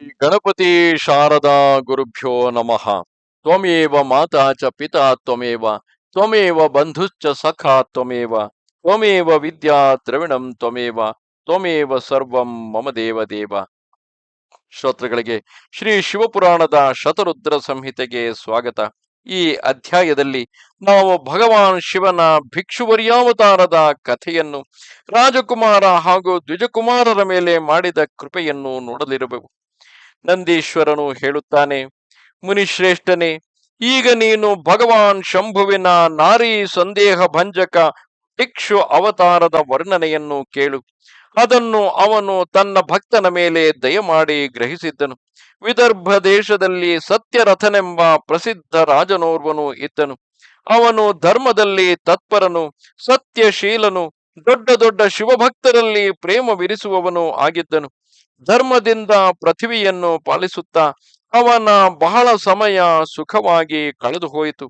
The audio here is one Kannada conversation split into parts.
ಗಣಪತಿ ಶಾರದಾ ಗುರುಭ್ಯೋ ನಮಃ. ತ್ವಮೇವ ಮಾತಾ ಚ ಪಿತಾ ತ್ವಮೇವ ತ್ವಮೇವ ಬಂಧುಶ್ಚ ಸಖಾ ತ್ವಮೇವ ತ್ವಮೇವ ವಿದ್ಯಾ ದ್ರವಿಣಂ ತ್ವಮೇವ ತ್ವಮೇವ ಸರ್ವಂ ಮಮ ದೇವ ದೇವ. ಶ್ರೋತೃಗಳಿಗೆ ಶ್ರೀ ಶಿವಪುರಾಣದ ಶತರುದ್ರ ಸಂಹಿತೆಗೆ ಸ್ವಾಗತ. ಈ ಅಧ್ಯಾಯದಲ್ಲಿ ನಾವು ಭಗವಾನ್ ಶಿವನ ಭಿಕ್ಷುವರ್ಯಾವತಾರದ ಕಥೆಯನ್ನು, ರಾಜಕುಮಾರ ಹಾಗೂ ದ್ವಿಜಕುಮಾರರ ಮೇಲೆ ಮಾಡಿದ ಕೃಪೆಯನ್ನು ನೋಡಲಿರಬೇಕು ನಂದೀಶ್ವರನು ಹೇಳುತ್ತಾನೆ, ಮುನಿಶ್ರೇಷ್ಠನೇ, ಈಗ ನೀನು ಭಗವಾನ್ ಶಂಭುವಿನ ನಾರಿ ಸಂದೇಹ ಭಂಜಕ ಭಿಕ್ಷು ಅವತಾರದ ವರ್ಣನೆಯನ್ನು ಕೇಳು. ಅದನ್ನು ಅವನು ತನ್ನ ಭಕ್ತನ ಮೇಲೆ ದಯಮಾಡಿ ಗ್ರಹಿಸಿದ್ದನು. ವಿದರ್ಭ ದೇಶದಲ್ಲಿ ಸತ್ಯರಥನೆಂಬ ಪ್ರಸಿದ್ಧ ರಾಜನೋರ್ವನು ಇದ್ದನು. ಅವನು ಧರ್ಮದಲ್ಲಿ ತತ್ಪರನು, ಸತ್ಯಶೀಲನು, ದೊಡ್ಡ ದೊಡ್ಡ ಶಿವಭಕ್ತರಲ್ಲಿ ಪ್ರೇಮ ವಿರಿಸುವವನು ಆಗಿದ್ದನು. ಧರ್ಮದಿಂದ ಪೃಥ್ವಿಯನ್ನು ಪಾಲಿಸುತ್ತಾ ಅವನ ಬಹಳ ಸಮಯ ಸುಖವಾಗಿ ಕಳೆದು ಹೋಯಿತು.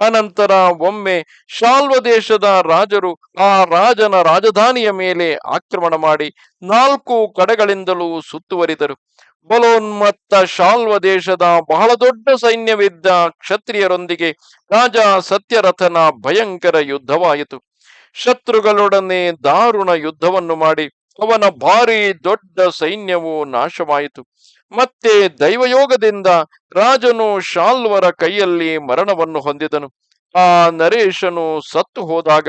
ಅನಂತರ ಒಮ್ಮೆ ಶಾಲ್ವ ದೇಶದ ರಾಜರು ಆ ರಾಜನ ರಾಜಧಾನಿಯ ಮೇಲೆ ಆಕ್ರಮಣ ಮಾಡಿ ನಾಲ್ಕು ಕಡೆಗಳಿಂದಲೂ ಸುತ್ತುವರಿದರು. ಬಲೋನ್ಮತ್ತ ಶಾಲ್ವ ದೇಶದ ಬಹಳ ದೊಡ್ಡ ಸೈನ್ಯವಿದ್ದ ಕ್ಷತ್ರಿಯರೊಂದಿಗೆ ರಾಜ ಸತ್ಯರಥನ ಭಯಂಕರ ಯುದ್ಧವಾಯಿತು. ಶತ್ರುಗಳೊಡನೆ ದಾರುಣ ಯುದ್ಧವನ್ನು ಮಾಡಿ ಅವನ ಭಾರಿ ದೊಡ್ಡ ಸೈನ್ಯವು ನಾಶವಾಯಿತು. ಮತ್ತೆ ದೈವಯೋಗದಿಂದ ರಾಜನು ಶಾಲ್ವರ ಕೈಯಲ್ಲಿ ಮರಣವನ್ನು ಹೊಂದಿದನು. ಆ ನರೇಶನು ಸತ್ತು ಹೋದಾಗ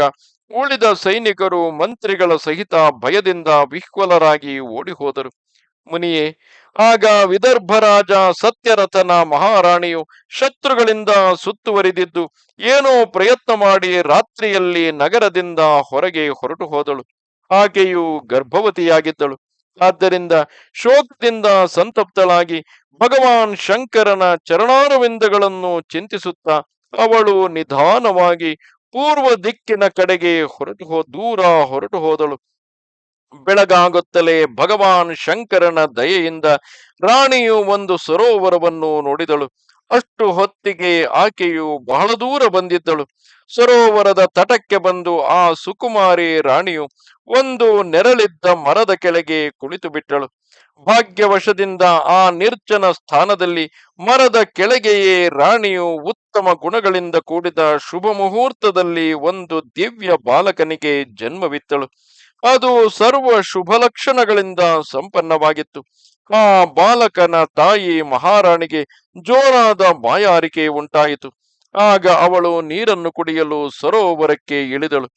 ಉಳಿದ ಸೈನಿಕರು ಮಂತ್ರಿಗಳ ಸಹಿತ ಭಯದಿಂದ ವಿಹ್ವಲರಾಗಿ ಓಡಿ ಹೋದರು ಮುನಿಯೇ, ಆಗ ವಿದರ್ಭ ರಾಜ ಸತ್ಯರಥನ ಮಹಾರಾಣಿಯು ಶತ್ರುಗಳಿಂದ ಸುತ್ತುವರಿದಿದ್ದು, ಏನೋ ಪ್ರಯತ್ನ ಮಾಡಿ ರಾತ್ರಿಯಲ್ಲಿ ನಗರದಿಂದ ಹೊರಗೆ ಹೊರಟು ಹೋದಳು ಆಕೆಯು ಗರ್ಭವತಿಯಾಗಿದ್ದಳು. ಆದ್ದರಿಂದ ಶೋಕದಿಂದ ಸಂತಪ್ತಳಾಗಿ ಭಗವಾನ್ ಶಂಕರನ ಚರಣಾರವಿಂದಗಳನ್ನು ಚಿಂತಿಸುತ್ತಾ ಅವಳು ನಿಧಾನವಾಗಿ ಪೂರ್ವ ದಿಕ್ಕಿನ ಕಡೆಗೆ ಹೊರಟು ಹೋ, ದೂರ ಹೊರಟು ಹೋದಳು. ಬೆಳಗಾಗುತ್ತಲೇ ಭಗವಾನ್ ಶಂಕರನ ದಯೆಯಿಂದ ರಾಣಿಯು ಒಂದು ಸರೋವರವನ್ನು ನೋಡಿದಳು. ಅಷ್ಟು ಹೊತ್ತಿಗೆ ಆಕೆಯು ಬಹಳ ದೂರ ಬಂದಿದ್ದಳು. ಸರೋವರದ ತಟಕ್ಕೆ ಬಂದು ಆ ಸುಕುಮಾರಿ ರಾಣಿಯು ಒಂದು ನೆರಳಿದ್ದ ಮರದ ಕೆಳಗೆ ಕುಳಿತು ಬಿಟ್ಟಳು. ಭಾಗ್ಯವಶದಿಂದ ಆ ನಿರ್ಜನ ಸ್ಥಾನದಲ್ಲಿ ಮರದ ಕೆಳಗೆಯೇ ರಾಣಿಯು ಉತ್ತಮ ಗುಣಗಳಿಂದ ಕೂಡಿದ ಶುಭ ಮುಹೂರ್ತದಲ್ಲಿ ಒಂದು ದಿವ್ಯ ಬಾಲಕನಿಗೆ ಜನ್ಮವಿತ್ತಳು. ಅದು ಸರ್ವ ಶುಭ ಲಕ್ಷಣಗಳಿಂದ ಸಂಪನ್ನವಾಗಿತ್ತು. ಆ ಬಾಲಕನ ತಾಯಿ ಮಹಾರಾಣಿಗೆ ಜೋರಾದ ಬಾಯಾರಿಕೆ ಉಂಟಾಯಿತು. ಆಗ ಅವಳು ನೀರನ್ನು ಕುಡಿಯಲು ಸರೋವರಕ್ಕೆ ಇಳಿದಳು.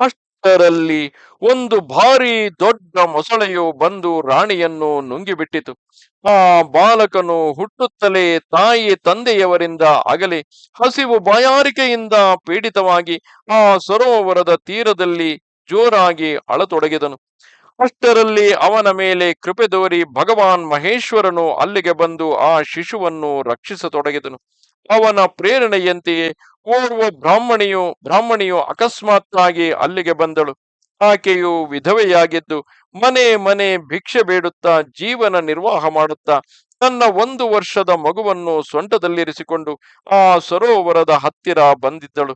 ಅಷ್ಟರಲ್ಲಿ ಒಂದು ಭಾರಿ ದೊಡ್ಡ ಮೊಸಳೆಯು ಬಂದು ರಾಣಿಯನ್ನು ನುಂಗಿಬಿಟ್ಟಿತು. ಆ ಬಾಲಕನು ಹುಟ್ಟುತ್ತಲೇ ತಾಯಿ ತಂದೆಯವರಿಂದ ಅಗಲಿ ಹಸಿವು ಬಾಯಾರಿಕೆಯಿಂದ ಪೀಡಿತವಾಗಿ ಆ ಸರೋವರದ ತೀರದಲ್ಲಿ ಜೋರಾಗಿ ಅಳತೊಡಗಿದನು. ಅಷ್ಟರಲ್ಲಿ ಅವನ ಮೇಲೆ ಕೃಪೆ ತೋರಿ ಭಗವಾನ್ ಮಹೇಶ್ವರನು ಅಲ್ಲಿಗೆ ಬಂದು ಆ ಶಿಶುವನ್ನು ರಕ್ಷಿಸತೊಡಗಿದನು. ಅವನ ಪ್ರೇರಣೆಯಂತೆಯೇ ಓರ್ವ ಬ್ರಾಹ್ಮಣಿಯು ಬ್ರಾಹ್ಮಣಿಯು ಅಕಸ್ಮಾತ್ತಾಗಿ ಅಲ್ಲಿಗೆ ಬಂದಳು. ಆಕೆಯು ವಿಧವೆಯಾಗಿದ್ದು ಮನೆ ಮನೆ ಭಿಕ್ಷೆ ಬೇಡುತ್ತಾ ಜೀವನ ನಿರ್ವಾಹ ಮಾಡುತ್ತಾ ತನ್ನ ಒಂದು ವರ್ಷದ ಮಗುವನ್ನು ಸೊಂಟದಲ್ಲಿರಿಸಿಕೊಂಡು ಆ ಸರೋವರದ ಹತ್ತಿರ ಬಂದಿದ್ದಳು.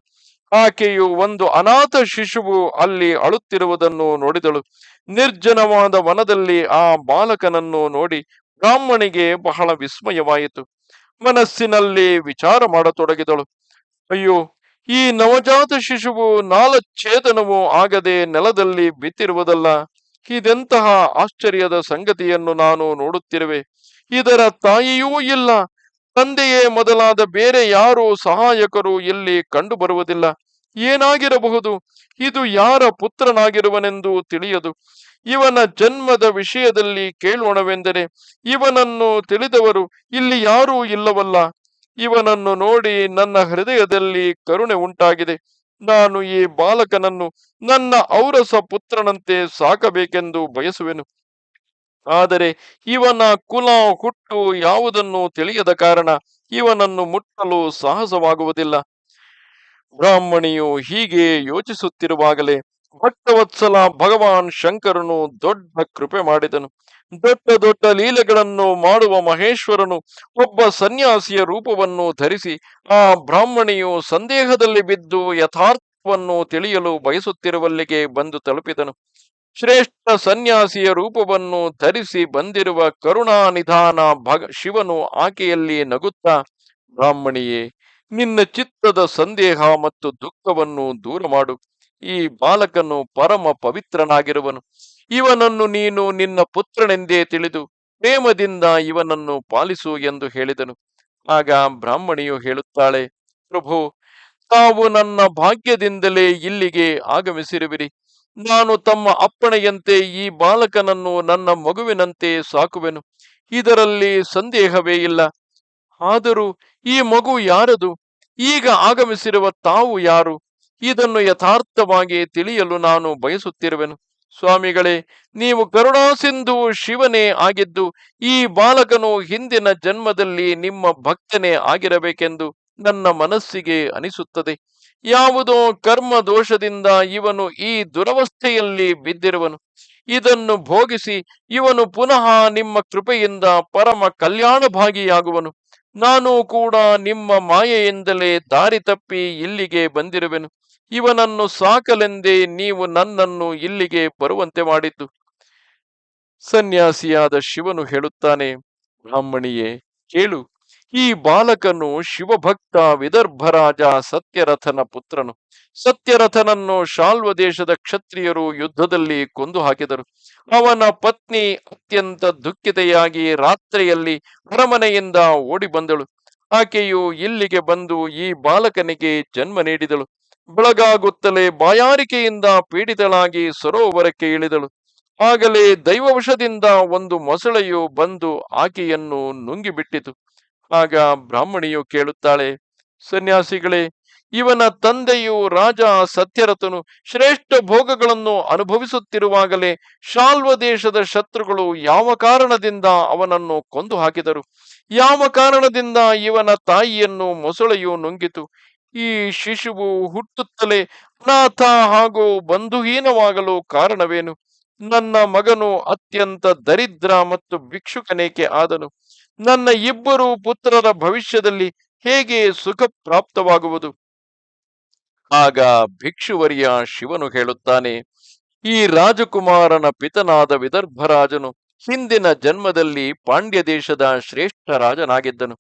ಆಕೆಯು ಒಂದು ಅನಾಥ ಶಿಶುವು ಅಲ್ಲಿ ಅಳುತ್ತಿರುವುದನ್ನು ನೋಡಿದಳು. ನಿರ್ಜನವಾದ ವನದಲ್ಲಿ ಆ ಬಾಲಕನನ್ನು ನೋಡಿ ಬ್ರಾಹ್ಮಣಿಗೆ ಬಹಳ ವಿಸ್ಮಯವಾಯಿತು. ಮನಸ್ಸಿನಲ್ಲಿ ವಿಚಾರ ಮಾಡತೊಡಗಿದಳು. ಅಯ್ಯೋ, ಈ ನವಜಾತ ಶಿಶುವು ನಾಲಚ್ಛೇದನವೂ ಆಗದೆ ನೆಲದಲ್ಲಿ ಬಿತ್ತಿರುವುದಲ್ಲ. ಇದೆಂತಹ ಆಶ್ಚರ್ಯದ ಸಂಗತಿಯನ್ನು ನಾನು ನೋಡುತ್ತಿರುವೆ. ಇದರ ತಾಯಿಯೂ ಇಲ್ಲ. ತಂದೆಯೇ ಮೊದಲಾದ ಬೇರೆ ಯಾರು ಸಹಾಯಕರು ಇಲ್ಲಿ ಕಂಡು ಬರುವುದಿಲ್ಲ ಏನಾಗಿರಬಹುದು? ಇದು ಯಾರ ಪುತ್ರನಾಗಿರುವನೆಂದು ತಿಳಿಯದು. ಇವನ ಜನ್ಮದ ವಿಷಯದಲ್ಲಿ ಕೇಳೋಣವೆಂದರೆ ಇವನನ್ನು ತಿಳಿದವರು ಇಲ್ಲಿ ಯಾರೂ ಇಲ್ಲವಲ್ಲ. ಇವನನ್ನು ನೋಡಿ ನನ್ನ ಹೃದಯದಲ್ಲಿ ಕರುಣೆ ಉಂಟಾಗಿದೆ. ನಾನು ಈ ಬಾಲಕನನ್ನು ನನ್ನ ಔರಸ ಪುತ್ರನಂತೆ ಸಾಕಬೇಕೆಂದು ಬಯಸುವೆನು. ಆದರೆ ಇವನ ಕುಲ ಹುಟ್ಟು ಯಾವುದನ್ನು ತಿಳಿಯದ ಕಾರಣ ಇವನನ್ನು ಮುಟ್ಟಲು ಸಾಹಸವಾಗುವುದಿಲ್ಲ. ಬ್ರಾಹ್ಮಣಿಯು ಹೀಗೆ ಯೋಚಿಸುತ್ತಿರುವಾಗಲೇ ಭಕ್ತವತ್ಸಲ ಭಗವಾನ್ ಶಂಕರನು ದೊಡ್ಡ ಕೃಪೆ ಮಾಡಿದನು. ದೊಡ್ಡ ದೊಡ್ಡ ಲೀಲೆಗಳನ್ನು ಮಾಡುವ ಮಹೇಶ್ವರನು ಒಬ್ಬ ಸನ್ಯಾಸಿಯ ರೂಪವನ್ನು ಧರಿಸಿ ಆ ಬ್ರಾಹ್ಮಣಿಯು ಸಂದೇಹದಲ್ಲಿ ಬಿದ್ದು ಯಥಾರ್ಥವನ್ನು ತಿಳಿಯಲು ಬಯಸುತ್ತಿರುವಲ್ಲಿಗೆ ಬಂದು ತಲುಪಿದನು. ಶ್ರೇಷ್ಠ ಸನ್ಯಾಸಿಯ ರೂಪವನ್ನು ಧರಿಸಿ ಬಂದಿರುವ ಕರುಣಾನಿಧಾನ ಭಗ ಶಿವನು ಆಕೆಯಲ್ಲಿ ನಗುತ್ತಾ, ಬ್ರಾಹ್ಮಣಿಯೇ, ನಿನ್ನ ಚಿತ್ತದ ಸಂದೇಹ ಮತ್ತು ದುಃಖವನ್ನು ದೂರ ಮಾಡು. ಈ ಬಾಲಕನು ಪರಮ ಪವಿತ್ರನಾಗಿರುವನು. ಇವನನ್ನು ನೀನು ನಿನ್ನ ಪುತ್ರನೆಂದೇ ತಿಳಿದು ಪ್ರೇಮದಿಂದ ಇವನನ್ನು ಪಾಲಿಸು ಎಂದು ಹೇಳಿದನು. ಆಗ ಬ್ರಾಹ್ಮಣಿಯು ಹೇಳುತ್ತಾಳೆ, ಪ್ರಭು, ತಾವು ನನ್ನ ಭಾಗ್ಯದಿಂದಲೇ ಇಲ್ಲಿಗೆ ಆಗಮಿಸಿರುವಿರಿ. ನಾನು ತಮ್ಮ ಅಪ್ಪಣೆಯಂತೆ ಈ ಬಾಲಕನನ್ನು ನನ್ನ ಮಗುವಿನಂತೆ ಸಾಕುವೆನು. ಇದರಲ್ಲಿ ಸಂದೇಹವೇ ಇಲ್ಲ. ಆದರೂ ಈ ಮಗು ಯಾರದು? ಈಗ ಆಗಮಿಸಿರುವ ತಾವು ಯಾರು? ಇದನ್ನು ಯಥಾರ್ಥವಾಗಿ ತಿಳಿಯಲು ನಾನು ಬಯಸುತ್ತಿರುವೆನು. ಸ್ವಾಮಿಗಳೇ, ನೀವು ಕರುಣಾಸಿಂಧು ಶಿವನೇ ಆಗಿದ್ದು, ಈ ಬಾಲಕನು ಹಿಂದಿನ ಜನ್ಮದಲ್ಲಿ ನಿಮ್ಮ ಭಕ್ತನೇ ಆಗಿರಬೇಕೆಂದು ನನ್ನ ಮನಸ್ಸಿಗೆ ಅನಿಸುತ್ತದೆ. ಯಾವುದೋ ಕರ್ಮ ದೋಷದಿಂದ ಇವನು ಈ ದುರವಸ್ಥೆಯಲ್ಲಿ ಬಿದ್ದಿರುವನು. ಇದನ್ನು ಭೋಗಿಸಿ ಇವನು ಪುನಃ ನಿಮ್ಮ ಕೃಪೆಯಿಂದ ಪರಮ ಕಲ್ಯಾಣ ಭಾಗಿಯಾಗುವನು ನಾನು ಕೂಡ ನಿಮ್ಮ ಮಾಯೆಯಿಂದಲೇ ದಾರಿ ತಪ್ಪಿ ಇಲ್ಲಿಗೆ ಬಂದಿರುವೆನು. ಇವನನ್ನು ಸಾಕಲೆಂದೇ ನೀವು ನನ್ನನ್ನು ಇಲ್ಲಿಗೆ ಬರುವಂತೆ ಮಾಡಿದ್ದು. ಸನ್ಯಾಸಿಯಾದ ಶಿವನು ಹೇಳುತ್ತಾನೆ, ಬ್ರಾಹ್ಮಣಿಯೇ, ಕೇಳು. ಈ ಬಾಲಕನು ಶಿವಭಕ್ತ ವಿದರ್ಭರಾಜ ಸತ್ಯರಥನ ಪುತ್ರನು. ಸತ್ಯರಥನನ್ನು ಶಾಲ್ವ ದೇಶದ ಕ್ಷತ್ರಿಯರು ಯುದ್ಧದಲ್ಲಿ ಕೊಂದು ಹಾಕಿದರು. ಅವನ ಪತ್ನಿ ಅತ್ಯಂತ ದುಃಖಿತೆಯಾಗಿ ರಾತ್ರಿಯಲ್ಲಿ ಅರಮನೆಯಿಂದ ಓಡಿ ಬಂದಳು. ಆಕೆಯು ಇಲ್ಲಿಗೆ ಬಂದು ಈ ಬಾಲಕನಿಗೆ ಜನ್ಮ ನೀಡಿದಳು. ಬೆಳಗಾಗುತ್ತಲೇ ಬಾಯಾರಿಕೆಯಿಂದ ಪೀಡಿತಳಾಗಿ ಸರೋವರಕ್ಕೆ ಇಳಿದಳು. ಆಗಲೇ ದೈವವಶದಿಂದ ಒಂದು ಮೊಸಳೆಯು ಬಂದು ಆಕೆಯನ್ನು ನುಂಗಿಬಿಟ್ಟಿತು. ಆಗ ಬ್ರಾಹ್ಮಣಿಯು ಕೇಳುತ್ತಾಳೆ, ಸನ್ಯಾಸಿಗಳೇ, ಇವನ ತಂದೆಯು ರಾಜ ಸತ್ಯರಥನು ಶ್ರೇಷ್ಠ ಭೋಗಗಳನ್ನು ಅನುಭವಿಸುತ್ತಿರುವಾಗಲೇ ಶಾಲ್ವ ದೇಶದ ಶತ್ರುಗಳು ಯಾವ ಕಾರಣದಿಂದ ಅವನನ್ನು ಕೊಂದು ಹಾಕಿದರು? ಯಾವ ಕಾರಣದಿಂದ ಇವನ ತಾಯಿಯನ್ನು ಮೊಸಳೆಯು ನುಂಗಿತು? ಈ ಶಿಶುವು ಹುಟ್ಟುತ್ತಲೇ ಅನಾಥ ಹಾಗೂ ಬಂಧುಹೀನವಾಗಲು ಕಾರಣವೇನು? ನನ್ನ ಮಗನು ಅತ್ಯಂತ ದರಿದ್ರ ಮತ್ತು ಭಿಕ್ಷುಕನೇಕೆ ಆದನು? ನನ್ನ ಇಬ್ಬರು ಪುತ್ರರ ಭವಿಷ್ಯದಲ್ಲಿ ಹೇಗೆ ಸುಖ ಪ್ರಾಪ್ತವಾಗುವುದು ಆಗ ಭಿಕ್ಷುವರಿಯ ಶಿವನು ಹೇಳುತ್ತಾನೆ, ಈ ರಾಜಕುಮಾರನ ಪಿತನಾದ ವಿದರ್ಭರಾಜನು ಹಿಂದಿನ ಜನ್ಮದಲ್ಲಿ ಪಾಂಡ್ಯ ದೇಶದ ಶ್ರೇಷ್ಠ ರಾಜನಾಗಿದ್ದನು.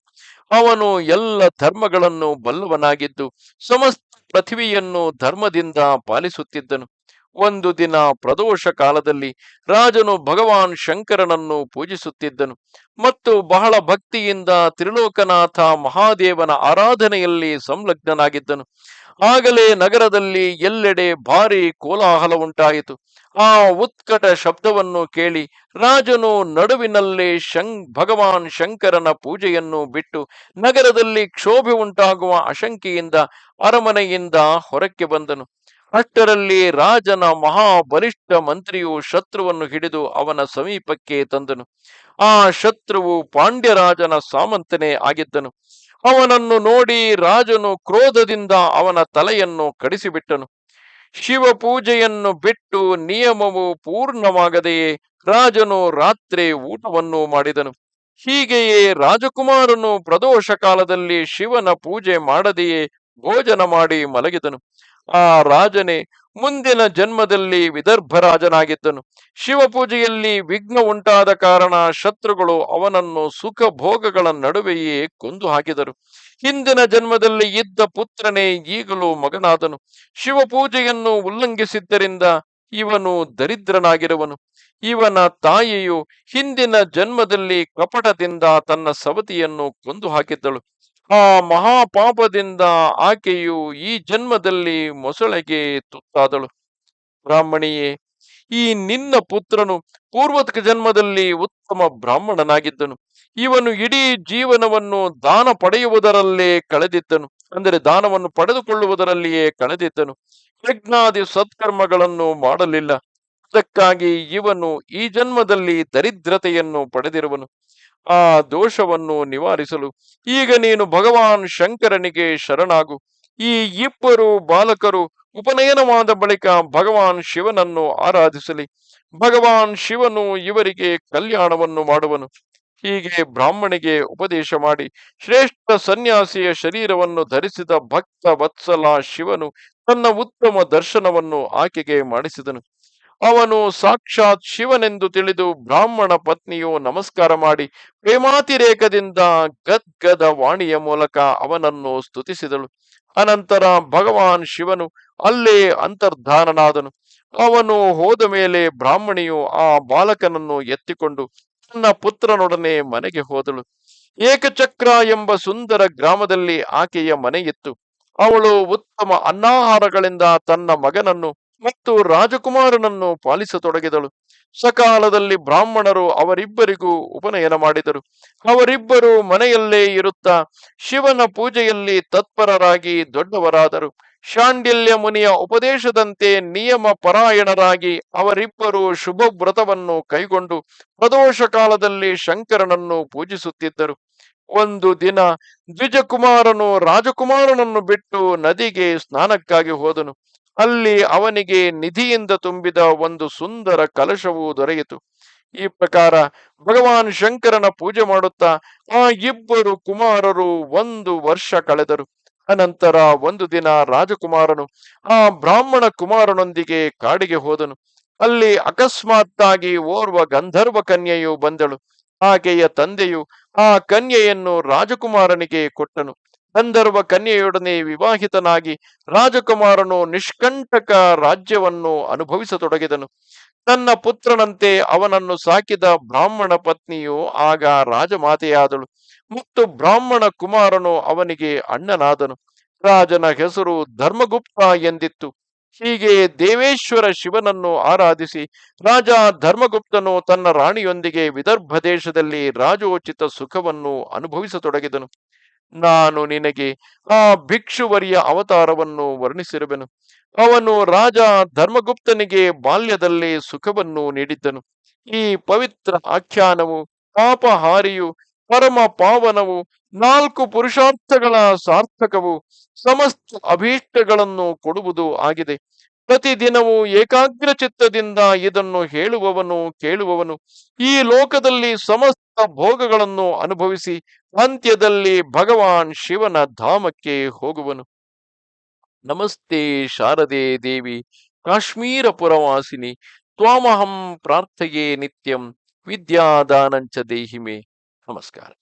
ಅವನು ಎಲ್ಲ ಧರ್ಮಗಳನ್ನು ಬಲ್ಲವನಾಗಿದ್ದು, ಸಮಸ್ತ ಪೃಥ್ವಿಯನ್ನು ಧರ್ಮದಿಂದ ಪಾಲಿಸುತ್ತಿದ್ದನು. ಒಂದು ದಿನ ಪ್ರದೋಷ ಕಾಲದಲ್ಲಿ ರಾಜನು ಭಗವಾನ್ ಶಂಕರನನ್ನು ಪೂಜಿಸುತ್ತಿದ್ದನು. ಮತ್ತು ಬಹಳ ಭಕ್ತಿಯಿಂದ ತ್ರಿಲೋಕನಾಥ ಮಹಾದೇವನ ಆರಾಧನೆಯಲ್ಲಿ ಸಂಲಗ್ನನಾಗಿದ್ದನು. ಆಗಲೇ ನಗರದಲ್ಲಿ ಎಲ್ಲೆಡೆ ಭಾರಿ ಕೋಲಾಹಲ ಉಂಟಾಯಿತು. ಆ ಉತ್ಕಟ ಶಬ್ದವನ್ನು ಕೇಳಿ ರಾಜನು ನಡುವಿನಲ್ಲೇ ಶಂ, ಭಗವಾನ್ ಶಂಕರನ ಪೂಜೆಯನ್ನು ಬಿಟ್ಟು ನಗರದಲ್ಲಿ ಕ್ಷೋಭೆ ಉಂಟಾಗುವ ಅಶಂಕೆಯಿಂದ ಅರಮನೆಯಿಂದ ಹೊರಕ್ಕೆ ಬಂದನು. ಅಷ್ಟರಲ್ಲಿ ರಾಜನ ಮಹಾಬಲಿಷ್ಠ ಮಂತ್ರಿಯು ಶತ್ರುವನ್ನು ಹಿಡಿದು ಅವನ ಸಮೀಪಕ್ಕೆ ತಂದನು. ಆ ಶತ್ರುವು ಪಾಂಡ್ಯರಾಜನ ಸಾಮಂತನೇ ಆಗಿದ್ದನು. ಅವನನ್ನು ನೋಡಿ ರಾಜನು ಕ್ರೋಧದಿಂದ ಅವನ ತಲೆಯನ್ನು ಕಡಿಸಿಬಿಟ್ಟನು. ಶಿವ ಪೂಜೆಯನ್ನು ಬಿಟ್ಟು ನಿಯಮವು ಪೂರ್ಣವಾಗದೆಯೇ ರಾಜನು ರಾತ್ರಿ ಊಟವನ್ನು ಮಾಡಿದನು. ಹೀಗೆಯೇ ರಾಜಕುಮಾರನು ಪ್ರದೋಷ ಕಾಲದಲ್ಲಿ ಶಿವನ ಪೂಜೆ ಮಾಡದೆಯೇ ಭೋಜನ ಮಾಡಿ ಮಲಗಿದನು. ಆ ರಾಜನೇ ಮುಂದಿನ ಜನ್ಮದಲ್ಲಿ ವಿದರ್ಭರಾಜನಾಗಿದ್ದನು. ಶಿವಪೂಜೆಯಲ್ಲಿ ವಿಘ್ನ ಉಂಟಾದ ಕಾರಣ ಶತ್ರುಗಳು ಅವನನ್ನು ಸುಖ ಭೋಗಗಳ ನಡುವೆಯೇ ಕೊಂದು ಹಾಕಿದರು. ಹಿಂದಿನ ಜನ್ಮದಲ್ಲಿ ಇದ್ದ ಪುತ್ರನೇ ಈಗಲೂ ಮಗನಾದನು. ಶಿವಪೂಜೆಯನ್ನು ಉಲ್ಲಂಘಿಸಿದ್ದರಿಂದ ಇವನು ದರಿದ್ರನಾಗಿರುವನು. ಇವನ ತಾಯಿಯು ಹಿಂದಿನ ಜನ್ಮದಲ್ಲಿ ಕಪಟದಿಂದ ತನ್ನ ಸವತಿಯನ್ನು ಕೊಂದು ಹಾಕಿದ್ದಳು. ಆ ಮಹಾಪಾಪದಿಂದ ಆಕೆಯು ಈ ಜನ್ಮದಲ್ಲಿ ಮೊಸಳೆಗೆ ತುತ್ತಾದಳು. ಬ್ರಾಹ್ಮಣಿಯೇ, ಈ ನಿನ್ನ ಪುತ್ರನು ಪೂರ್ವತ್ಕ ಜನ್ಮದಲ್ಲಿ ಉತ್ತಮ ಬ್ರಾಹ್ಮಣನಾಗಿದ್ದನು. ಇವನು ಇಡೀ ಜೀವನವನ್ನು ದಾನ ಪಡೆಯುವುದರಲ್ಲೇ ಕಳೆದಿದ್ದನು. ಅಂದರೆ ದಾನವನ್ನು ಪಡೆದುಕೊಳ್ಳುವುದರಲ್ಲಿಯೇ ಕಳೆದಿದ್ದನು. ಯಜ್ಞಾದಿ ಸತ್ಕರ್ಮಗಳನ್ನು ಮಾಡಲಿಲ್ಲ. ಅದಕ್ಕಾಗಿ ಇವನು ಈ ಜನ್ಮದಲ್ಲಿ ದರಿದ್ರತೆಯನ್ನು ಪಡೆದಿರುವನು. ಆ ದೋಷವನ್ನು ನಿವಾರಿಸಲು. ಈಗ ನೀನು ಭಗವಾನ್ ಶಂಕರನಿಗೆ ಶರಣಾಗು. ಈ ಇಬ್ಬರು ಬಾಲಕರು ಉಪನಯನವಾದ ಬಳಿಕ ಭಗವಾನ್ ಶಿವನನ್ನು ಆರಾಧಿಸಲಿ. ಭಗವಾನ್ ಶಿವನು ಇವರಿಗೆ ಕಲ್ಯಾಣವನ್ನು ಮಾಡುವನು. ಹೀಗೆ ಬ್ರಾಹ್ಮಣಿಗೆ ಉಪದೇಶ ಮಾಡಿ ಶ್ರೇಷ್ಠ ಸನ್ಯಾಸಿಯ ಶರೀರವನ್ನು ಧರಿಸಿದ ಭಕ್ತ ವತ್ಸಲ ಶಿವನು ತನ್ನ ಉತ್ತಮ ದರ್ಶನವನ್ನು ಆಕೆಗೆ ಮಾಡಿಸಿದನು. ಅವನು ಸಾಕ್ಷಾತ್ ಶಿವನೆಂದು ತಿಳಿದು ಬ್ರಾಹ್ಮಣ ಪತ್ನಿಯು ನಮಸ್ಕಾರ ಮಾಡಿ ಪ್ರೇಮಾತಿರೇಕದಿಂದ ಗದ್ಗದ ವಾಣಿಯ ಮೂಲಕ ಅವನನ್ನು ಸ್ತುತಿಸಿದಳು. ಅನಂತರ ಭಗವಾನ್ ಶಿವನು ಅಲ್ಲೇ ಅಂತರ್ಧಾನನಾದನು. ಅವನು ಹೋದ ಮೇಲೆ ಬ್ರಾಹ್ಮಣಿಯು ಆ ಬಾಲಕನನ್ನು ಎತ್ತಿಕೊಂಡು ತನ್ನ ಪುತ್ರನೊಡನೆ ಮನೆಗೆ ಹೋದಳು. ಏಕಚಕ್ರ ಎಂಬ ಸುಂದರ ಗ್ರಾಮದಲ್ಲಿ ಆಕೆಯ ಮನೆಯಿತ್ತು. ಅವಳು ಉತ್ತಮ ಅನ್ನಾಹಾರಗಳಿಂದ ತನ್ನ ಮಗನನ್ನು ಮತ್ತು ರಾಜಕುಮಾರನನ್ನು ಪಾಲಿಸತೊಡಗಿದಳು. ಸಕಾಲದಲ್ಲಿ ಬ್ರಾಹ್ಮಣರು ಅವರಿಬ್ಬರಿಗೂ ಉಪನಯನ ಮಾಡಿದರು. ಅವರಿಬ್ಬರು ಮನೆಯಲ್ಲೇ ಇರುತ್ತಾ ಶಿವನ ಪೂಜೆಯಲ್ಲಿ ತತ್ಪರರಾಗಿ ದೊಡ್ಡವರಾದರು. ಶಾಂಡಿಲ್ಯ ಮುನಿಯ ಉಪದೇಶದಂತೆ ನಿಯಮ ಪರಾಯಣರಾಗಿ ಅವರಿಬ್ಬರು ಶುಭ ವ್ರತವನ್ನು ಕೈಗೊಂಡು ಪ್ರದೋಷ ಕಾಲದಲ್ಲಿ ಶಂಕರನನ್ನು ಪೂಜಿಸುತ್ತಿದ್ದರು. ಒಂದು ದಿನ ದ್ವಿಜಕುಮಾರನು ರಾಜಕುಮಾರನನ್ನು ಬಿಟ್ಟು ನದಿಗೆ ಸ್ನಾನಕ್ಕಾಗಿ ಹೋದನು. ಅಲ್ಲಿ ಅವನಿಗೆ ನಿಧಿಯಿಂದ ತುಂಬಿದ ಒಂದು ಸುಂದರ ಕಲಶವು ದೊರೆಯಿತು. ಈ ಪ್ರಕಾರ ಭಗವಾನ್ ಶಂಕರನ ಪೂಜೆ ಮಾಡುತ್ತಾ ಆ ಇಬ್ಬರು ಕುಮಾರರು ಒಂದು ವರ್ಷ ಕಳೆದರು. ಅನಂತರ ಒಂದು ದಿನ ರಾಜಕುಮಾರನು ಆ ಬ್ರಾಹ್ಮಣ ಕುಮಾರನೊಂದಿಗೆ ಕಾಡಿಗೆ ಹೋದನು. ಅಲ್ಲಿ ಅಕಸ್ಮಾತ್ತಾಗಿ ಓರ್ವ ಗಂಧರ್ವ ಕನ್ಯೆಯು ಬಂದಳು. ಆಕೆಯ ತಂದೆಯು ಆ ಕನ್ಯೆಯನ್ನು ರಾಜಕುಮಾರನಿಗೆ ಕೊಟ್ಟನು. ಗಂಧರ್ವ ಕನ್ಯೆಯೊಡನೆ ವಿವಾಹಿತನಾಗಿ ರಾಜಕುಮಾರನು ನಿಷ್ಕಂಟಕ ರಾಜ್ಯವನ್ನು ಅನುಭವಿಸತೊಡಗಿದನು. ತನ್ನ ಪುತ್ರನಂತೆ ಅವನನ್ನು ಸಾಕಿದ ಬ್ರಾಹ್ಮಣ ಪತ್ನಿಯು ಆಗ ರಾಜಮಾತೆಯಾದಳು. ಮತ್ತು ಬ್ರಾಹ್ಮಣ ಕುಮಾರನು ಅವನಿಗೆ ಅಣ್ಣನಾದನು. ರಾಜನ ಹೆಸರು ಧರ್ಮಗುಪ್ತ ಎಂದಿತ್ತು. ಹೀಗೆ ದೇವೇಶ್ವರ ಶಿವನನ್ನು ಆರಾಧಿಸಿ ರಾಜ ಧರ್ಮಗುಪ್ತನು ತನ್ನ ರಾಣಿಯೊಂದಿಗೆ ವಿದರ್ಭ ದೇಶದಲ್ಲಿ ರಾಜೋಚಿತ ಸುಖವನ್ನು ಅನುಭವಿಸತೊಡಗಿದನು. ನಾನು ನಿನಗೆ ಆ ಭಿಕ್ಷುವರಿಯ ಅವತಾರವನ್ನು ವರ್ಣಿಸಿರುವೆನು. ಅವನು ರಾಜ ಧರ್ಮಗುಪ್ತನಿಗೆ ಬಾಲ್ಯದಲ್ಲಿ ಸುಖವನ್ನು ನೀಡಿದ್ದನು. ಈ ಪವಿತ್ರ ಆಖ್ಯಾನವು, ಪಾಪಹಾರಿಯು, ಪರಮ ಪಾವನವು, ನಾಲ್ಕು ಪುರುಷಾರ್ಥಗಳ ಸಾರ್ಥಕವು, ಸಮಸ್ತ ಅಭೀಷ್ಟಗಳನ್ನು ಕೊಡುವುದು ಆಗಿದೆ. ಪ್ರತಿದಿನವೂ ಏಕಾಗ್ರ ಚಿತ್ತದಿಂದ ಇದನ್ನು ಹೇಳುವವನು ಕೇಳುವವನು. ಈ ಲೋಕದಲ್ಲಿ ಸಮಸ್ತ ಭೋಗಗಳನ್ನು ಅನುಭವಿಸಿ ಅಂತ್ಯದಲ್ಲಿ ಭಗವಾನ್ ಶಿವನ ಧಾಮಕ್ಕೆ ಹೋಗುವನು. ನಮಸ್ತೆ ಶಾರದೆ ದೇವಿ, ಕಾಶ್ಮೀರ ಪುರವಾಸಿನಿ, ತ್ವಾಮಹಂ ಪ್ರಾರ್ಥೆಯೇ ನಿತ್ಯಂ ವಿದ್ಯಾದಾನಂಚ ದೇಹಿಮೆ. ನಮಸ್ಕಾರ.